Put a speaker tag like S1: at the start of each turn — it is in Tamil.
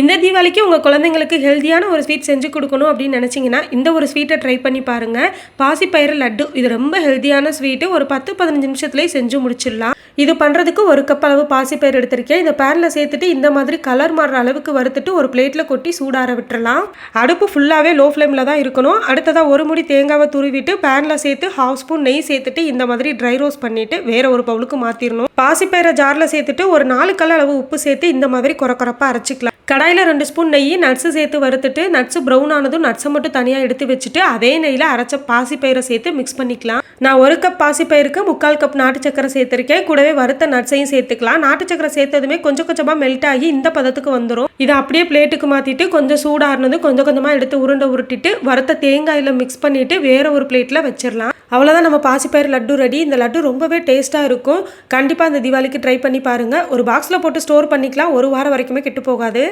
S1: இந்த தீபாவளிக்கு உங்கள் குழந்தைங்களுக்கு ஹெல்த்தியான ஒரு ஸ்வீட் செஞ்சு கொடுக்கணும் அப்படின்னு நினச்சிங்கன்னா இந்த ஒரு ஸ்வீட்டை ட்ரை பண்ணி பாருங்கள் பாசிப்பயிறு லட்டு இது ரொம்ப ஹெல்த்தியான ஸ்வீட்டு ஒரு பத்து பதினஞ்சு நிமிஷத்துலேயே செஞ்சு முடிச்சிடலாம். இது பண்ணுறதுக்கு ஒரு கப் அளவு பாசிப்பயிறு எடுத்திருக்கேன். இந்த பேனில் சேர்த்துட்டு இந்த மாதிரி கலர் மாறுற அளவுக்கு வறுத்துட்டு ஒரு பிளேட்டில் கொட்டி சூடார விட்டுறலாம். அடுப்பு ஃபுல்லாகவே லோ ஃப்ளேமில் தான் இருக்கணும். அடுத்ததாக ஒரு முடி தேங்காவை துருவிட்டு பேனில் சேர்த்து ஹாஃப் ஸ்பூன் நெய் சேர்த்துட்டு இந்த மாதிரி ட்ரை ரோஸ் பண்ணிவிட்டு வேற ஒரு பவுலுக்கு மாற்றிடணும் பாசிப்பயிரை ஜாரில் சேர்த்துட்டு ஒரு நாலு கல் அளவு உப்பு சேர்த்து இந்த மாதிரி குறக்குறப்பாக அரைச்சிக்கலாம். கடாயில் ரெண்டு ஸ்பூன் நெய் நட்ஸு சேர்த்து வறுத்துட்டு நட்ஸு ப்ரௌன் ஆனதும் நட்ஸை மட்டும் தனியாக எடுத்து வச்சுட்டு அதே நெய்யில் அரைச்ச பாசிப்பயிரை சேர்த்து மிக்ஸ் பண்ணிக்கலாம். நான் ஒரு கப் பாசிப்பயிருக்கு முக்கால் கப் நாட்டு சக்கரை சேர்த்துருக்கேன். கூடவே வறுத்த நட்ஸையும் சேர்த்துக்கலாம். நாட்டு சக்கரை சேர்த்ததுமே கொஞ்சம் கொஞ்சமாக மெல்ட் ஆகி இந்த பதத்துக்கு வந்துடும் இதை அப்படியே பிளேட்டுக்கு மாற்றிட்டு கொஞ்சம் சூடாறினது கொஞ்சம் கொஞ்சமாக எடுத்து உருண்டை உருட்டிட்டு வறுத்த தேங்காயில் மிக்ஸ் பண்ணிவிட்டு வேறு ஒரு பிளேட்டில் வச்சிடலாம் அவ்வளோதான் நம்ம பாசிப்பயிறு லட்டு ரெடி இந்த லட்டு ரொம்பவே டேஸ்ட்டாக இருக்கும். கண்டிப்பாக இந்த தீபாவளிக்கு ட்ரை பண்ணி பாருங்கள் ஒரு பாக்ஸில் போட்டு ஸ்டோர் பண்ணிக்கலாம். ஒரு வாரம் வரைக்குமே கெட்டு போகாது.